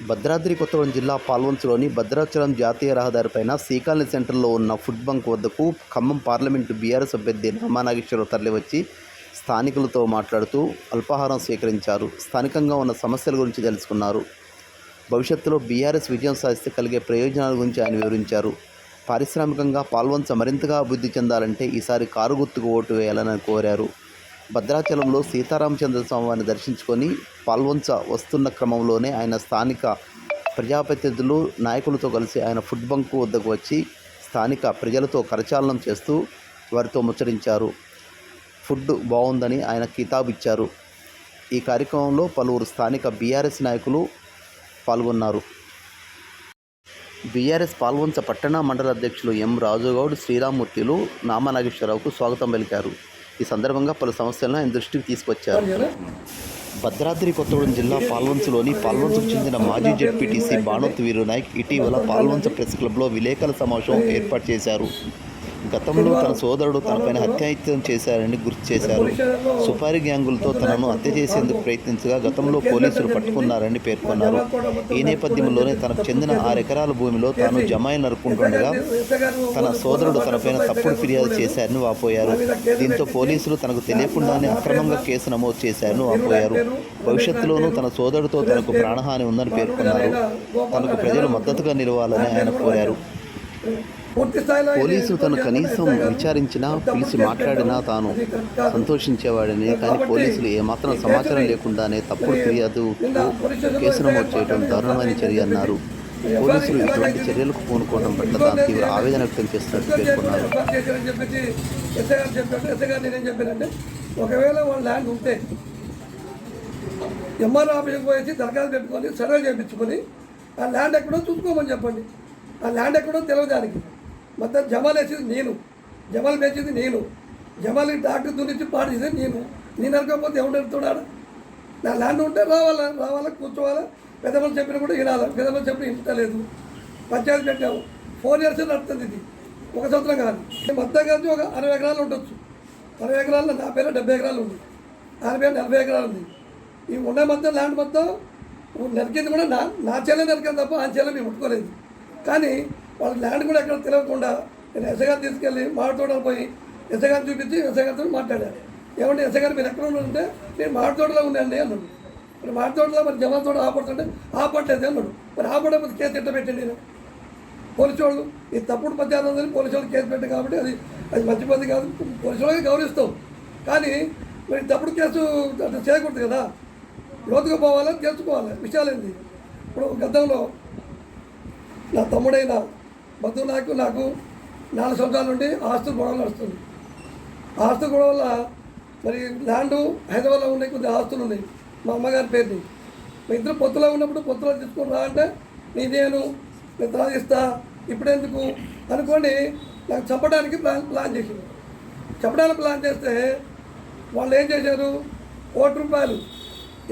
భద్రాద్రి కొత్తగూడెం జిల్లా పాల్వంచులోని భద్రాచలం జాతీయ రహదారిపైన శ్రీకాళి సెంటర్లో ఉన్న ఫుడ్ బంక్ వద్దకు ఖమ్మం పార్లమెంటు బీఆర్ఎస్ అభ్యర్థి రామానాగేశ్వరరావు తరలివచ్చి స్థానికులతో మాట్లాడుతూ అల్పాహారం స్వీకరించారు. స్థానికంగా ఉన్న సమస్యల గురించి తెలుసుకున్నారు. భవిష్యత్తులో బీఆర్ఎస్ విజయం సాధిస్తే కలిగే ప్రయోజనాల గురించి ఆయన వివరించారు. పారిశ్రామికంగా పాల్వంచ మరింతగా అభివృద్ధి చెందాలంటే ఈసారి కారు గుర్తుకు ఓటు వేయాలని కోరారు. భద్రాచలంలో సీతారామచంద్ర స్వామివారిని దర్శించుకొని పాల్వంచ వస్తున్న క్రమంలోనే ఆయన స్థానిక ప్రజాప్రతినిధులు నాయకులతో కలిసి ఆయన ఫుడ్ బంక్ వద్దకు వచ్చి స్థానిక ప్రజలతో కరచాలనం చేస్తూ వారితో ముచ్చరించారు ఫుడ్ బాగుందని ఆయన కితాబు ఇచ్చారు ఈ కార్యక్రమంలో పలువురు స్థానిక బీఆర్ఎస్ నాయకులు పాల్గొన్నారు. బీఆర్ఎస్ పాల్వంచ పట్టణ మండల అధ్యక్షులు ఎం రాజుగౌడ్ శ్రీరామూర్తిలు నామనాగేశ్వరరావుకు స్వాగతం పలికారు. ఈ సందర్భంగా పలు సమస్యలను ఆయన దృష్టికి తీసుకొచ్చారు. భద్రాద్రి కొత్తగూడెం జిల్లా పాల్వంచులోని పాల్వంచుకు చెందిన మాజీ జెడ్పీటీసీ బాణోత్ వీరునాయక్ ఇటీవల పాల్వంచ ప్రెస్ క్లబ్లో విలేకరుల సమావేశం ఏర్పాటు చేశారు. గతంలో తన సోదరుడు తనపైన హత్యాయత్నం చేశారని గుర్తు చేశారు. సుపారీ గ్యాంగులతో తనను హత్య చేసేందుకు ప్రయత్నించగా గతంలో పోలీసులు పట్టుకున్నారని పేర్కొన్నారు. ఈ నేపథ్యంలోనే తనకు చెందిన ఆరు ఎకరాల భూమిలో తాను జమాయి నరుకుంటుండగా తన సోదరుడు తనపైన తప్పుడు ఫిర్యాదు చేశారని వాపోయారు. దీంతో పోలీసులు తనకు తెలియకుండానే అక్రమంగా కేసు నమోదు చేశారని వాపోయారు. భవిష్యత్తులోనూ తన సోదరుడితో తనకు ప్రాణహాని ఉందని పేర్కొన్నారు. తనకు ప్రజలు మద్దతుగా నిలవాలని ఆయన కోరారు. పోలీసులు తను కనీసం విచారించినా పిలిచి మాట్లాడినా తాను సంతోషించేవాడని కానీ పోలీసులు ఏమాత్రం సమాచారం లేకుండానే తప్పుడు ఫిర్యాదు కేసు నమోదు చేయడం దారుణమైన చర్య అన్నారు. పోలీసులు ఇటువంటి చర్యలకు పూనుకోవడం పట్ల తాను తీవ్ర ఆవేదన వ్యక్తం చేస్తున్నట్టు పేర్కొన్నారు. ఒకవేళ వాళ్ళ ల్యాండ్ ఉంటే ఎంఆర్ ఆఫీస్కి పోయేసి దరఖాస్తు పెట్టుకొని సర్వే చేయించుకొని ఆ ల్యాండ్ ఎక్కడో చూసుకోమని చెప్పండి. ఆ ల్యాండ్ ఎక్కడో తెలియదు దానికి మొత్తం జమాలు వేసేది నేను. జమాలు పెంచేది నేను. జమాలకి డాక్టర్ దురించి పాటు చేసేది నేను. నేను అనుకోకపోతే ఎవరు వెళ్తున్నాడు నా ల్యాండ్ ఉంటే రావాలా? రావాలా? కూర్చోవాలా? పెద్దవాళ్ళు చెప్పిన కూడా వినాలి? పెద్దమని చెప్పిన ఇంటలేదు పంచాయతీ పెట్టాము ఫోర్ ఇయర్స్ నడుస్తుంది ఇది? ఒక సంవత్సరం కాదు. మొత్తం కలిసి ఒక అరవై ఎకరాలు ఉండొచ్చు. అరవై ఎకరాల్లో నా పేరు డెబ్బై ఎకరాలు ఉంది. ఆయన పేరు నలభై ఎకరాలు ఉంది. ఈ ఉన్న మొత్తం ల్యాండ్ మొత్తం నరికింది కూడా నా నా చేలే నరికింది తప్ప ఆయన చెల్లె మేము ముట్టుకోలేదు. కానీ వాళ్ళ ల్యాండ్ కూడా ఎక్కడ తెలియకుండా నేను ఎస్ఐగారు తీసుకెళ్ళి మామిడి పోయి ఎస్ఐగారు చూపించి ఎస్ఐగారితో మాట్లాడాను ఏమంటే ఎస్ఐగారు మీరు ఎక్కడ ఉన్నారంటే నేను మాడతోటలో తోటలో అన్నాడు. మరి మాడతోటలో తోటలో మరి జమా తోట ఆపడుతుంటే ఆపట్లేదు అన్నాడు. మరి ఆపడకపోతే కేసు ఎట్ట పెట్టండి నేను పోలీసు వాళ్ళు ఈ తప్పుడు పద్యాలు ఉందని పోలీసు వాళ్ళు కేసు పెట్టారు కాబట్టి అది అది మంచి కాదు. పోలీసు వాళ్ళకి గౌరవిస్తాం. కానీ మరి తప్పుడు కేసు అట్లా చేయకూడదు కదా. లోతుగా పోవాలా తెలుసుకోవాలి విషయాలు ఏంది ఇప్పుడు గతంలో నా తమ్ముడైన బంధు నాకు నాకు నాలుగు సంవత్సరాల నుండి ఆస్తులు గొడవలు నడుస్తుంది. ఆస్తుల గొడవల మరి ల్యాండ్ హైదరాబాద్లో ఉన్నాయి కొద్ది ఆస్తులు ఉన్నాయి. మా అమ్మగారి పేరుని. మా ఇద్దరు పొత్తులో ఉన్నప్పుడు పొత్తులో తీసుకుని రా అంటే నీ నేను నేను త్రాగిస్తా ఇప్పుడెందుకు అనుకోండి నాకు చంపడానికి ప్లాన్ ప్లాన్ చేసింది. చంపడానికి ప్లాన్ చేస్తే వాళ్ళు ఏం చేశారు? కోటి రూపాయలు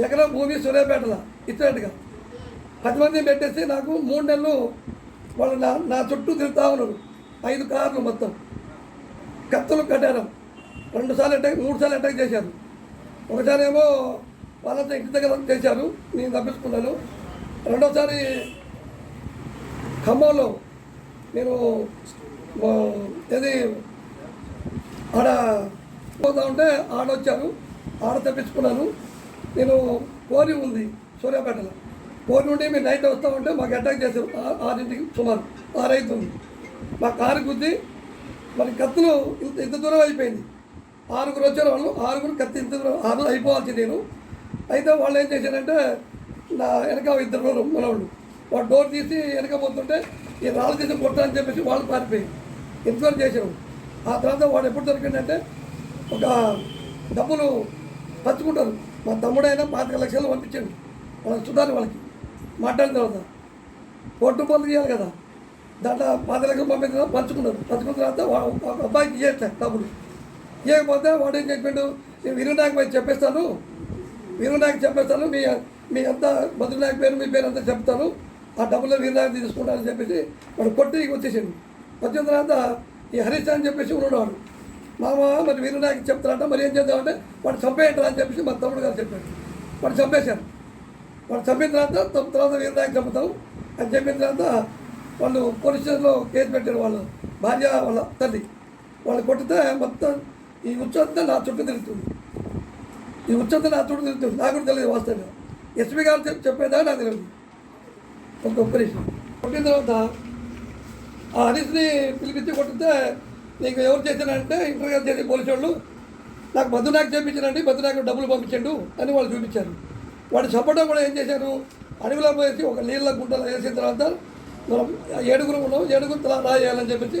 ఎకరం భూమి సూర్యాపేటలో ఇచ్చినట్టుగా. పది మందిని పెట్టేసి నాకు మూడు నెలలు వాళ్ళు నా నా చుట్టూ తిరుగుతా ఉన్నారు. ఐదు కార్లు మొత్తం. కత్తులు కట్టారు. రెండు సార్లు అటాక్ మూడు సార్లు అటాక్ చేశారు. ఒకసారి ఏమో వాళ్ళంతా ఇంటి దగ్గర చేశారు. నేను తప్పించుకున్నాను. రెండోసారి ఖమ్మంలో నేను ఆ, ఏది ఆడ పోతా ఉంటే ఆడ వచ్చారు ఆడ తప్పించుకున్నాను. నేను కోరి ఉంది సూర్యాపేటలో. ఫోర్ నుండి మీరు నైట్ వస్తూ ఉంటే మాకు అటాక్ చేశారు. ఆరింటికి సుమారు ఆరైతుంది. మా కారు గుద్ది మరి కత్తులు ఇంత ఇంత దూరం అయిపోయింది. ఆరుగురు వచ్చారు వాళ్ళు ఆరుగురు కత్తి ఇంత దూరం ఆరు అయిపోవాల్సి నేను. అయితే వాళ్ళు ఏం చేశారంటే నా వెనక ఇద్దరు మనవాళ్ళు. వాడు డోర్ తీసి వెనక పోతుంటే ఈ రాళ్ళు తీసి కొట్టాలని చెప్పేసి వాళ్ళు పారిపోయి ఎంతవరకు చేశారు. ఆ తర్వాత వాడు ఎప్పుడు దొరికిందంటే ఒక డబ్బులు పంచుకుంటారు. మా తమ్ముడైనా పాతిక లక్షలు పంపించండి. వాళ్ళకి చూడాలి వాళ్ళకి. మాట్లాడిన తర్వాత పొట్టు రూపాయలు తీయాలి కదా. దాంట్లో పది లక్షలు పంపించిన పంచుకున్నారు. పంచుకున్న తర్వాత ఒక అబ్బాయికి ఇవ్వట్లే డబ్బులు ఇవ్వకపోతే వాడు ఏం చెప్పిండు? నేను విరునాయకు పోయి చెప్పేస్తాను. వీరునాయకు చెప్పేస్తాను. మీ మీ అంతా బదునాయకు పేరు మీ పేరు అంతా చెప్తాను. ఆ డబ్బులు వీరునాయకు తీసుకుంటానని చెప్పేసి వాడు కొట్టి వచ్చేసిండు. వచ్చిన తర్వాత ఈ హరీష్ అని చెప్పేసి ఉన్నవాడు మామ మరి వీరునాయకు చెప్తారంట. మరి ఏం చేద్దామంటే వాడు చంపేయంటారా అని చెప్పేసి మా తమ్ముడు గారు చెప్పాడు. వాడు చంపేశారు. వాళ్ళు చంపిన తర్వాత తమ తర్వాత వీరనాయకు చంపుతాం అని చెప్పిన తర్వాత వాళ్ళు పోలీస్ స్టేషన్లో కేసు పెట్టారు వాళ్ళు. భార్య వాళ్ళ తల్లి. వాళ్ళు కొట్టితే మొత్తం ఈ ఉచ్చంతా నా చుట్టూ తిరుగుతుంది. ఈ ఉచ్చంతా నా చుట్టూ తిరుగుతుంది. నాకు కూడా తెలియదు వాస్తవంగా. ఎస్పీ గారు చెప్పి చెప్పేదా నాకు తెలియదు. ఒక ఒక్క కొట్టిన తర్వాత ఆ హరీష్ని పిలిపించి కొట్టితే నీకు ఎవరు చేశారంటే ఇంటర్వ్యూ చేసి పోలీసు వాళ్ళు. నాకు బద్దునాకు చేయించారండి బద్దునాకు డబ్బులు పంపించండు అని వాళ్ళు చూపించారు. వాడు సపోర్ట్ కూడా ఏం చేశారు? అడవిలో పోయేసి ఒక నీళ్ళ గుంటలో వేసిన తర్వాత మనం ఏడుగురు ఉన్నాం ఏడుగురు తలా రాయి వేయాలని చెప్పేసి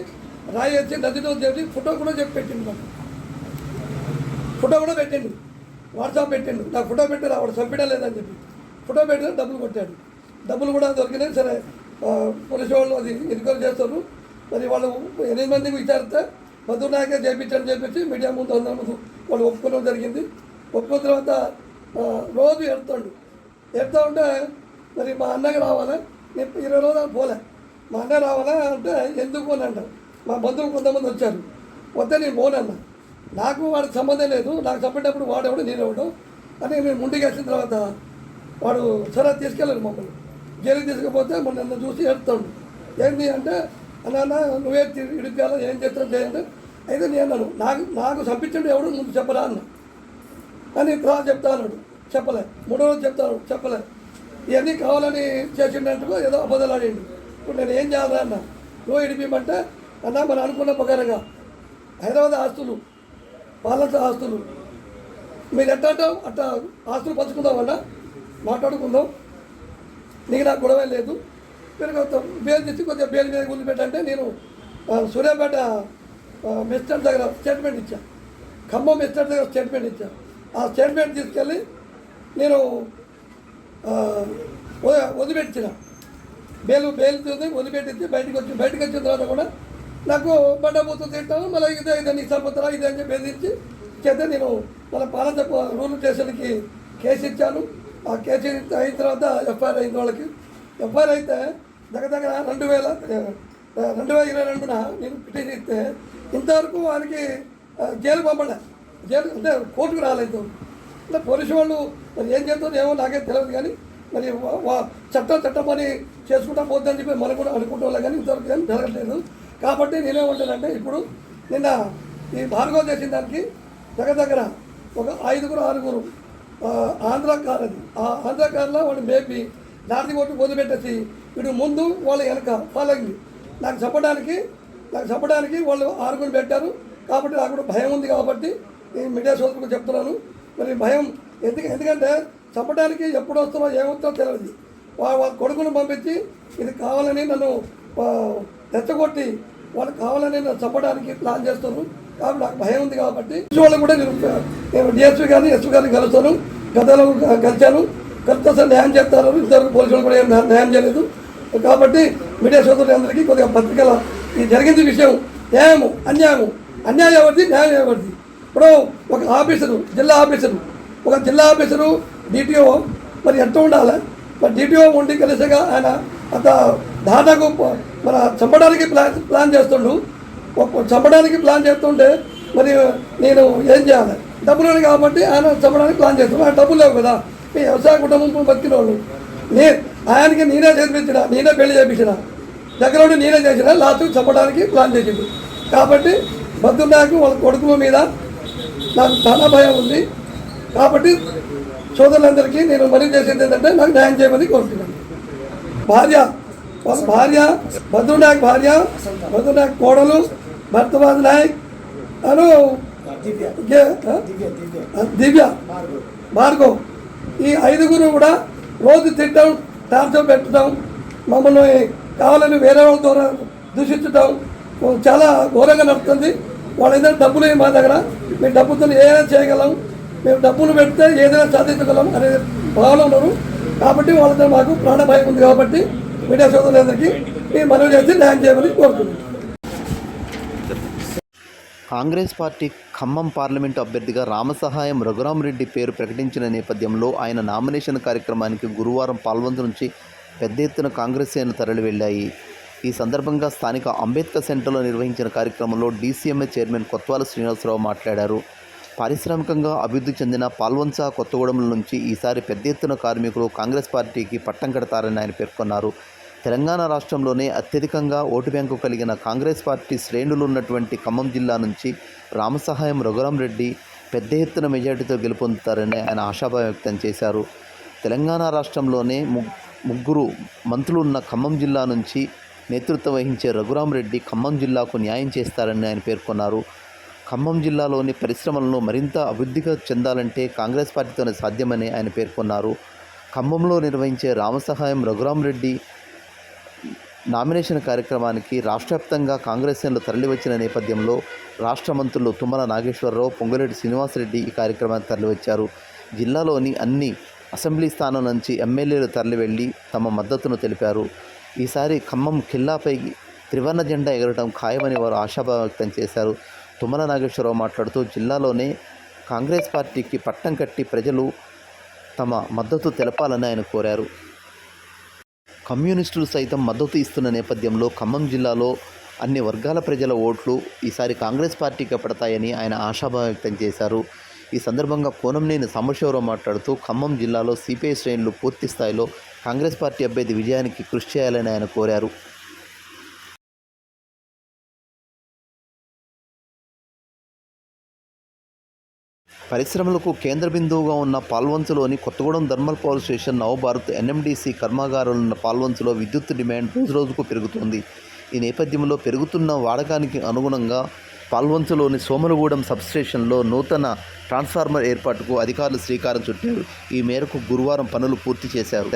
రాయి వేసి నదిలో చేసి ఫోటో కూడా చెప్పి పెట్టింది నాకు ఫోటో కూడా పెట్టిండు. వాట్సాప్ పెట్టిండు. నాకు ఫోటో పెట్టారు వాడు చంపడం లేదని చెప్పి. ఫోటో పెట్టిన డబ్బులు కొట్టాడు. డబ్బులు కూడా దొరికినాయి సరే ఆ, పోలీసు వాళ్ళు అది ఎన్నికలు చేస్తారు. మరి వాళ్ళు ఎనిమిది మందికి విచారిస్తే మధునాయకే చేయించని చెప్పేసి మీడియా ముందు అందరి వాళ్ళు ఒప్పుకోవడం జరిగింది. ఒప్పుకున్న తర్వాత రోజు ఎడతాడు. ఎడతా ఉంటే మరి మా అన్నకి రావాలా? నేను ఇరవై రోజులు పోలే. మా అన్న రావాలా అంటే ఎందుకు అని అంట మా బంధువులు కొంతమంది వచ్చారు. వద్ద నేను పోనన్నా నాకు వాడికి సంబంధం లేదు. నాకు చంపేటప్పుడు వాడెవడు నేనెవడు అని మేము ముందుకు వచ్చిన తర్వాత వాడు సరే తీసుకెళ్ళాడు మమ్మల్ని. జైలుకి తీసుకుపోతే మొన్న నన్ను చూసి ఏడుతాడు ఏంటి అంటే అన్న నువ్వే ఇడిపాలో ఏం చేస్తావు చేయండి. అయితే నేను అన్నాను నాకు నాకు చంపించండి ఎవడు ముందు చెప్పరా అన్న. అని తర్వాత చెప్తా అన్నాడు చెప్పలే. మూడో రోజు చెప్తాను చెప్పలే. ఇవన్నీ కావాలని చేసిండంటే ఏదో అబద్ధాలు ఆడిండు. ఇప్పుడు నేను ఏం చేయాలి అన్న? నువ్వు ఇడిపిమంటే అన్న మనం అనుకున్న ప్రకారంగా హైదరాబాద్ ఆస్తులు పాలస ఆస్తులు. మీరు ఎట్ట అంటావు? అట్ట ఆస్తులు పంచుకుందామన్నా మాట్లాడుకుందాం. నీకు నాకు గొడవ లేదు. మీరు కొంత బేలు తెచ్చి కొద్దిగా బేలు మీద వదిలిపెట్టంటే నేను సూర్యాపేట మెస్టర్ దగ్గర స్టేట్మెంట్ ఇచ్చా. ఖమ్మం మెస్టర్ దగ్గర స్టేట్మెంట్ ఇచ్చా. ఆ స్టేట్మెంట్ తీసుకెళ్ళి నేను వదిలిపెట్టిన బేలు బేలు చూసి వదిలిపెట్టించి బయటకు వచ్చి బయటకు వచ్చిన తర్వాత కూడా నాకు బండబూతులు తింటాను మళ్ళీ ఇదే ఇదే నీ సరిపోతారా ఇదే అని చెప్పి బెదిరించి చేస్తే నేను మన పాలన రూల్ స్టేషన్కి కేసు ఇచ్చాను. ఆ కేసు అయిన తర్వాత ఎఫ్ఐఆర్ అయిన వాళ్ళకి. ఎఫ్ఐఆర్ అయితే దగ్గర దగ్గర రెండు వేల రెండు వేల ఇరవై రెండున నేను పిటిషన్ ఇస్తే ఇంతవరకు వారికి జైలు పంపలే. జైలు అంటే కోర్టుకు రాలేదు. అంటే పోలీసు వాళ్ళు మరి ఏం చేస్తారో ఏమో నాకే తెలియదు కానీ మరి వా- చట్టం చట్టం పని చేసుకుంటా పోద్దని చెప్పి మనం కూడా అనుకుంటాం కానీ ఇంతవరకు ఏం జరగట్లేదు. కాబట్టి నేనేమంటానంటే ఇప్పుడు నిన్న ఈ భార్గవ చేసిన దానికి దగ్గర దగ్గర ఒక ఐదుగురు ఆరుగురు ఆ, ఆంధ్ర కార్ అది ఆ ఆంధ్ర కార్లో వాడు మేపి దారి కొట్టి వదిలిపెట్టేసి వీడు ముందు వాళ్ళు వెనక ఫాలోయింగ్. నాకు చెప్పడానికి నాకు చెప్పడానికి వాళ్ళు ఆరుగురు పెట్టారు. కాబట్టి నాకు కూడా భయం ఉంది కాబట్టి ఈ మీడియా సోదరులకు చెప్తున్నాను. మరి భయం ఎందుకు ఎందుకంటే చంపడానికి ఎప్పుడు వస్తారో ఏమవుతారో తెలియదు వా- వాళ్ళ కొడుకును పంపించి ఇది కావాలని నన్ను తెచ్చగొట్టి రెచ్చగొట్టి వాళ్ళు కావాలని నన్ను చంపడానికి ప్లాన్ చేస్తున్నారు కాబట్టి నాకు భయం ఉంది కాబట్టి వాళ్ళు కూడా నేను నేను డిఎస్పీ గారిని ఎస్పీ గారిని కలుస్తాను. గతంలో కలిశాను. కలిస్తే సార్ న్యాయం చేస్తారు. ఇంతవరకు పోలీసులు కూడా ఏం న్యాయం చేయలేదు. కాబట్టి మీడియా సోదరులందరికీ కొద్దిగా పత్రికల ఈ జరిగింది విషయం న్యాయము అన్యాయము. అన్యాయం ఎవరిది? న్యాయం ఎవరిది? ఇప్పుడు ఒక ఆఫీసరు జిల్లా ఆఫీసరు ఒక జిల్లా ఆఫీసరు డిటిఓ మరి ఎంత ఉండాలి? మరి డిటిఓ ఉండి కలిసిగా ఆయన అంత దాదాపు మన చంపడానికి ప్లాన్ ప్లాన్ చేస్తుండు. ఒక- చంపడానికి ప్లాన్ చేస్తుంటే మరి నేను ఏం చేయాలి? డబ్బులు లేవు కాబట్టి ఆయన చంపడానికి ప్లాన్ చేస్తున్నాను ఆయన డబ్బులు లేవు కదా. మీ వ్యవసాయ కుటుంబం బతికిన వాళ్ళు నే ఆయనకి నేనే చేపించిన నేనే పెళ్ళి చేపించిన. దగ్గర నేనే చేసిన లాస్ట్ చంపడానికి ప్లాన్ చేసిండు. కాబట్టి బద్దున్నాకు వాళ్ళ కొడుకుల మీద నాకు చాలా భయం ఉంది. కాబట్టి సోదరులందరికీ నేను మరీ చేసేది ఏంటంటే నాకు న్యాయం చేయమని కోరుతున్నాను. భార్య భార్య భద్రు నాయక్ భార్య భద్రు నాయక్ కోడలు భర్తవాద్ నాయక్ అను? దివ్య. భార్గవ్ ఈ ఐదుగురు కూడా రోజు తిట్టడం టార్చర్ పెట్టడం మమ్మల్ని కావాలని వేరే వాళ్ళ ద్వారా దూషించడం చాలా ఘోరంగా నడుస్తుంది. వాళ్ళ ఏదైనా డబ్బులు మా దగ్గర? మేము డబ్బుతో ఏదైనా చేయగలం. మేము డబ్బులు పెడితే ఏదైనా సాధించగలం అనే భావన ఉన్నారు. కాబట్టి వాళ్ళతో మాకు ప్రాణ భయం ఉంది కాబట్టి మీడియా సోదరులందరికీ మేము మనవి చేసి న్యాయం చేయమని కోరుతున్నాం కాంగ్రెస్ పార్టీ ఖమ్మం పార్లమెంటు అభ్యర్థిగా రామసహాయం రఘురామరెడ్డి పేరు ప్రకటించిన నేపథ్యంలో ఆయన నామినేషన్ కార్యక్రమానికి గురువారం పాల్వంతు నుంచి పెద్ద ఎత్తున కాంగ్రెస్ శ్రేణులు తరలి వెళ్ళాయి ఈ సందర్భంగా స్థానిక అంబేద్కర్ సెంటర్లో నిర్వహించిన కార్యక్రమంలో డీసీఎంఏ చైర్మన్ కొత్వాల శ్రీనివాసరావు మాట్లాడారు. పారిశ్రామికంగా అభివృద్ధి చెందిన పాల్వంచ కొత్తగూడెంల నుంచి ఈసారి పెద్ద ఎత్తున కార్మికులు కాంగ్రెస్ పార్టీకి పట్టం కడతారని ఆయన పేర్కొన్నారు. తెలంగాణ రాష్ట్రంలోనే అత్యధికంగా ఓటు బ్యాంకు కలిగిన కాంగ్రెస్ పార్టీ శ్రేణులు ఉన్నటువంటి ఖమ్మం జిల్లా నుంచి రామసహాయం రఘురాం రెడ్డి పెద్ద ఎత్తున మెజార్టీతో గెలుపొందుతారని ఆయన ఆశాభావం వ్యక్తం చేశారు. తెలంగాణ రాష్ట్రంలోనే ముగ్గురు మంత్రులు ఉన్న ఖమ్మం జిల్లా నుంచి నేతృత్వం వహించే రఘురామరెడ్డి ఖమ్మం జిల్లాకు న్యాయం చేస్తారని ఆయన పేర్కొన్నారు. ఖమ్మం జిల్లాలోని పరిశ్రమలను మరింత అభివృద్ధిగా చెందాలంటే కాంగ్రెస్ పార్టీతోనే సాధ్యమని ఆయన పేర్కొన్నారు. ఖమ్మంలో నిర్వహించే రామసహాయం రఘురామరెడ్డి నామినేషన్ కార్యక్రమానికి రాష్ట్ర వ్యాప్తంగా కాంగ్రెస్ శ్రేణులు తరలివచ్చిన నేపథ్యంలో రాష్ట్ర మంత్రులు తుమ్మల నాగేశ్వరరావు పొంగులేటి శ్రీనివాసరెడ్డి ఈ కార్యక్రమానికి తరలివచ్చారు. జిల్లాలోని అన్ని అసెంబ్లీ స్థానం నుంచి ఎమ్మెల్యేలు తరలివెళ్ళి తమ మద్దతును తెలిపారు. ఈసారి ఖమ్మం ఖిల్లాపై త్రివర్ణ జెండా ఎగరటం ఖాయమని వారు ఆశాభావం వ్యక్తం చేశారు. తుమ్మల నాగేశ్వరరావు మాట్లాడుతూ జిల్లాలోనే కాంగ్రెస్ పార్టీకి పట్టం కట్టి ప్రజలు తమ మద్దతు తెలపాలని ఆయన కోరారు. కమ్యూనిస్టులు సైతం మద్దతు ఇస్తున్న నేపథ్యంలో ఖమ్మం జిల్లాలో అన్ని వర్గాల ప్రజల ఓట్లు ఈసారి కాంగ్రెస్ పార్టీకి పడతాయని ఆయన ఆశాభావం వ్యక్తం చేశారు. ఈ సందర్భంగా కోనంనేని సాంబశివరావు మాట్లాడుతూ ఖమ్మం జిల్లాలో సిపిఐ శ్రేణులు పూర్తి స్థాయిలో కాంగ్రెస్ పార్టీ అభ్యర్థి విజయానికి కృషి చేయాలని ఆయన కోరారు. పరిశ్రమలకు కేంద్ర బిందువుగా ఉన్న పాల్వంచులోని Kothagudem thermal power station Navabharat NMDC కర్మాగారాలున్న పాల్వంచులో విద్యుత్ డిమాండ్ రోజురోజుకు పెరుగుతోంది. ఈ నేపథ్యంలో పెరుగుతున్న వాడకానికి అనుగుణంగా పాల్వంచులోని సోమలగూడెం సబ్స్టేషన్లో నూతన ట్రాన్స్ఫార్మర్ ఏర్పాటుకు అధికారులు శ్రీకారం చుట్టారు. ఈ మేరకు గురువారం పనులు పూర్తి చేశారు.